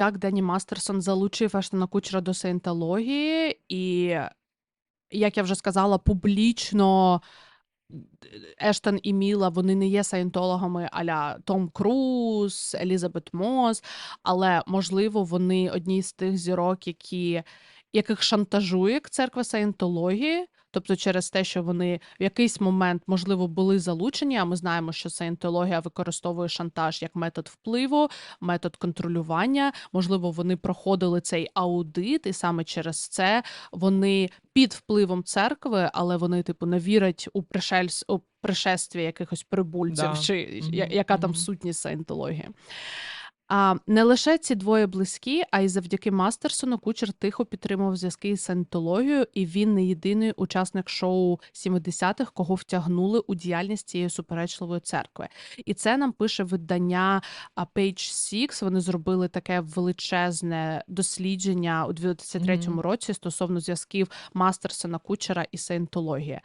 Так, Дені Мастерсон залучив Ештона Кучера до саєнтології, і, як я вже сказала, публічно Ештон і Міла вони не є саєнтологами а-ля Том Круз, Елізабет Мос, але, можливо, вони одні з тих зірок, які, яких шантажує церква саєнтології. Тобто через те, що вони в якийсь момент, можливо, були залучені, а ми знаємо, що саєнтологія використовує шантаж як метод впливу, метод контролювання. Можливо, вони проходили цей аудит, і саме через це вони під впливом церкви, але вони, типу, не вірять у пришельс у пришестві якихось прибульців, Да. чи я- Мгм, яка там мгм. сутність саєнтології. А не лише ці двоє близькі, а й завдяки Мастерсону Кучер тихо підтримував зв'язки із саєнтологією, і він не єдиний учасник шоу 70-х, кого втягнули у діяльність цієї суперечливої церкви. І це нам пише видання Page Six. Вони зробили таке величезне дослідження у 2023 Мгм. році стосовно зв'язків Мастерсона Кучера і саєнтології.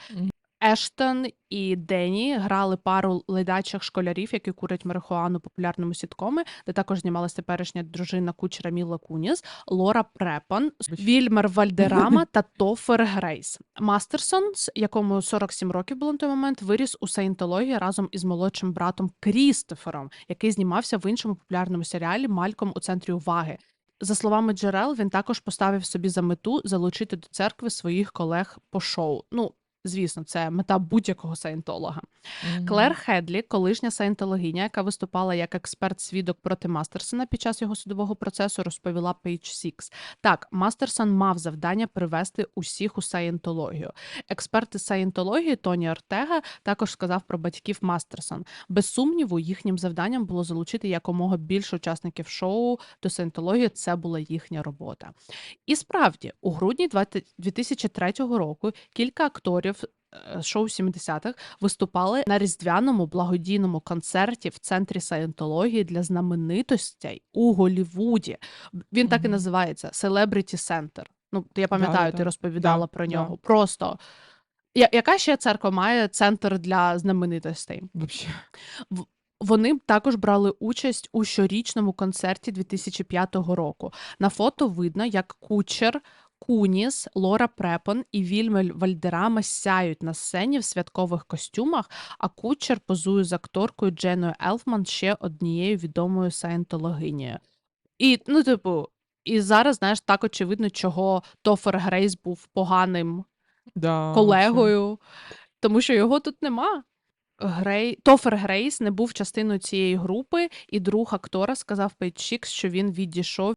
Ештон і Дені грали пару ледачих школярів, які курять марихуану популярному сіткоми, де також знімалася теперішня дружина кучера Міла Куніс, Лора Препон, Вільмер Вальдерама та Тофер Грейс. Мастерсон, якому 47 років було на той момент, виріс у саєнтології разом із молодшим братом Крістофером, який знімався в іншому популярному серіалі Мальком у центрі уваги. За словами джерел, він також поставив собі за мету залучити до церкви своїх колег по шоу. Ну, звісно, це мета будь-якого саєнтолога. Мгм. Клер Хедлі, колишня саєнтологиня, яка виступала як експерт-свідок проти Мастерсона під час його судового процесу, розповіла Page Six. Так, Мастерсон мав завдання привести усіх у саєнтологію. Експерт із саєнтології Тоні Ортега також сказав про батьків Мастерсон. Без сумніву, їхнім завданням було залучити якомога більше учасників шоу до саєнтології. Це була їхня робота. І справді, у грудні 20 2003 року кілька акторів шоу 70-х виступали на різдвяному благодійному концерті в центрі саєнтології для знаменитостей у Голлівуді. Він так і називається Celebrity Center. Ну, я пам'ятаю, ти Да-да-да. розповідала Да, про да. нього. Просто Я- яка ще церква має центр для знаменитостей? Вообще. Вони також брали участь у щорічному концерті 2005 року. На фото видно, як кучер. Куніс, Лора Препон і Вільмель Вальдерама сяють на сцені в святкових костюмах, а кучер позує з акторкою Дженою Елфман ще однією відомою саєнтологинею. І, ну, типу, і зараз, знаєш, так очевидно, чого Тофер Грейс був поганим Да, колегою, тому що його тут нема. Грей... Тофер Грейс не був частиною цієї групи, і друг актора сказав Пейтшік, що він відійшов